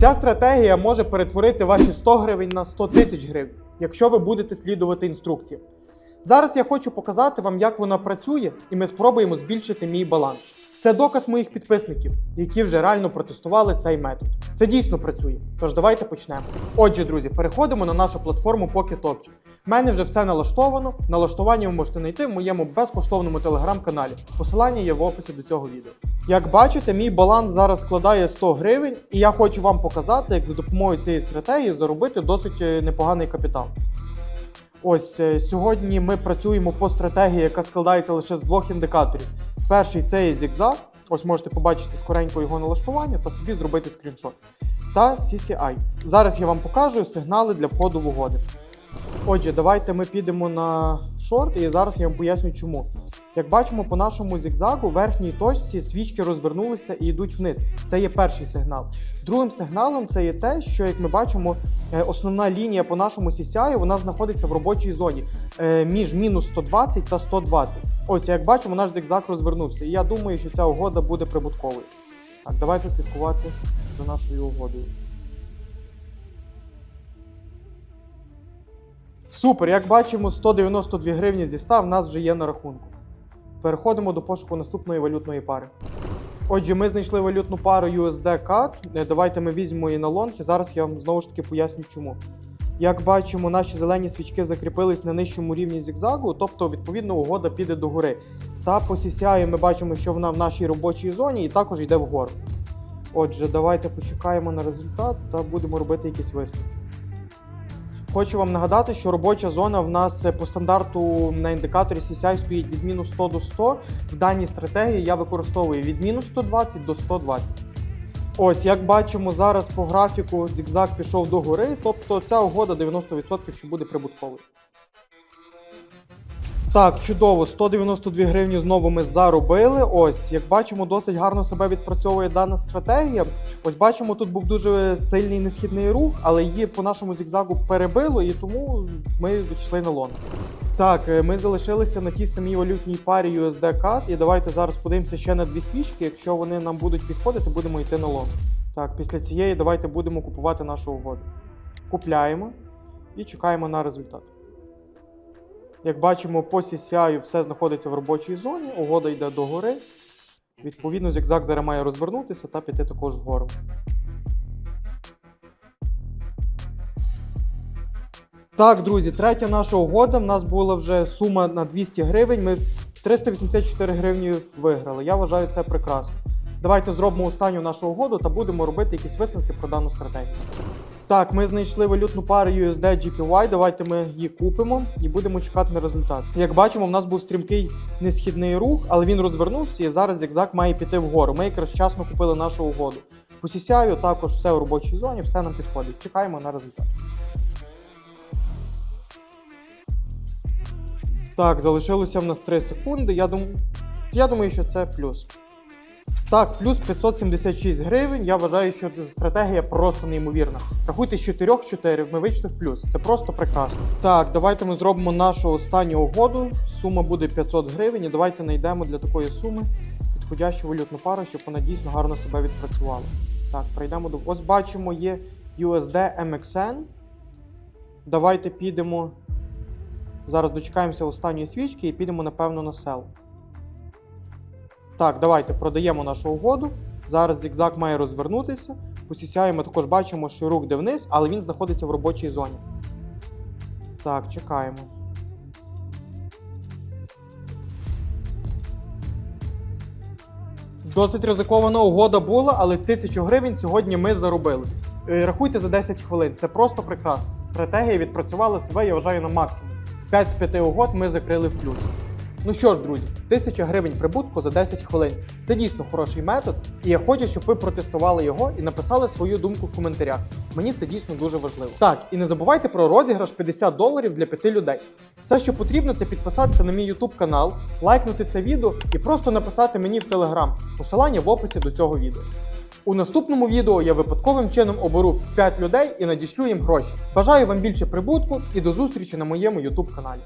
Ця стратегія може перетворити ваші 100 гривень на 100 тисяч гривень, якщо ви будете слідувати інструкціям. Зараз я хочу показати вам, як вона працює, і ми спробуємо збільшити мій баланс. Це доказ моїх підписників, які вже реально протестували цей метод. Це дійсно працює. Тож давайте почнемо. Отже, друзі, переходимо на нашу платформу Pocket Option. У мене вже все налаштовано. Налаштування ви можете знайти в моєму безкоштовному телеграм-каналі. Посилання є в описі до цього відео. Як бачите, мій баланс зараз складає 100 гривень, і я хочу вам показати, як за допомогою цієї стратегії заробити досить е, непоганий капітал. Ось е, сьогодні ми працюємо по стратегії, яка складається лише з двох індикаторів. Перший це є зігзаг. Ось можете побачити скоренько його налаштування та собі зробити скріншот. Та CCI. Зараз я вам покажу сигнали для входу в угоди. Отже, давайте ми підемо на шорт, і зараз я вам поясню чому. Як бачимо, по нашому зігзагу в верхній точці свічки розвернулися і йдуть вниз. Це є перший сигнал. Другим сигналом це є те, що як ми бачимо, е, основна лінія по нашому CCI вона знаходиться в робочій зоні е, між мінус 120 та 120. Ось як бачимо, наш зігзаг розвернувся. І я думаю, що ця угода буде прибутковою. Так, давайте слідкувати за нашою угодою. Супер, як бачимо, 192 гривні зі 100 в нас вже є на рахунку. Переходимо до пошуку наступної валютної пари. Отже, ми знайшли валютну пару USD CAD. Е, Давайте ми візьмемо її на лонг, і зараз я вам знову ж таки поясню чому. Як бачимо, наші зелені свічки закріпились на нижчому рівні зігзагу, тобто, відповідно, угода піде до гори. Та по CCI ми бачимо, що вона в нашій робочій зоні і також йде вгору. Отже, давайте почекаємо на результат та будемо робити якісь висновки. Хочу вам нагадати, що робоча зона в нас е, по стандарту на індикаторі CCI стоїть від мінус 100 до 100. В даній стратегії я використовую від мінус 120 до 120. Ось, як бачимо, зараз по графіку зігзаг пішов до гори, тобто ця угода 90% що буде прибутковою. Так, чудово, 192 гривні знову ми заробили. Ось, як бачимо, досить гарно себе відпрацьовує дана стратегія. Ось бачимо, тут був дуже сильний несхідний рух, але її по нашому зігзагу перебило, і тому ми відійшли на лонг. Так, е, ми залишилися на тій самій валютній парі USD CAD, і давайте зараз подивимося ще на дві свічки. Якщо вони нам будуть підходити, будемо йти на лонг. Так, після цієї давайте будемо купувати нашу угоду. Купляємо і чекаємо на результат. Як бачимо, по CCI все знаходиться в робочій зоні, угода йде до гори. Відповідно, зігзаг зараз має розвернутися та піти також вгору. Так, друзі, третя наша угода. В нас була вже сума на 200 гривень. Ми 384 гривні виграли. Я вважаю це прекрасно. Давайте зробимо останню нашу угоду та будемо робити якісь висновки про дану стратегію. Так, ми знайшли валютну пару USD GPY. Давайте ми її купимо і будемо чекати на результат. Як бачимо, в нас був стрімкий несхідний рух, але він розвернувся і зараз зігзаг має піти вгору. Ми якраз вчасно купили нашу угоду. По CCI також все в робочій зоні, все нам підходить. Чекаємо на результат. Так, залишилося в нас 3 секунди. Я думаю, я думаю, що це плюс. Так, плюс 576 гривень. Я вважаю, що стратегія просто неймовірна. Рахуйте з 4-4, ми вийшли в плюс. Це просто прекрасно. Так, давайте ми зробимо нашу останню угоду. Сума буде 500 гривень. І давайте знайдемо для такої суми підходящу валютну пару, щоб вона дійсно гарно себе відпрацювала. Так, прийдемо до. Ось бачимо, є USD MXN. Давайте підемо. Зараз дочекаємося останньої свічки і підемо, напевно, на сел. Так, давайте продаємо нашу угоду. Зараз зігзаг має розвернутися. По CCI ми також бачимо, що рух йде вниз, але він знаходиться в робочій зоні. Так, чекаємо. Досить ризикована угода була, але 1000 гривень сьогодні ми заробили. Е, Рахуйте за 10 хвилин. Це просто прекрасно. Стратегія відпрацювала себе, я вважаю, на максимум. 5 з 5 угод ми закрили в плюс. Ну що ж, друзі, 1000 гривень прибутку за 10 хвилин. Це дійсно хороший метод, і я хочу, щоб ви протестували його і написали свою думку в коментарях. Мені це дійсно дуже важливо. Так, і не забувайте про розіграш 50 доларів для 5 людей. Все, що потрібно, це підписатися на мій YouTube канал, лайкнути це відео і просто написати мені в Telegram. Посилання в описі до цього відео. У наступному відео я випадковим чином оберу 5 людей і надішлю їм гроші. Бажаю вам більше прибутку і до зустрічі на моєму YouTube каналі.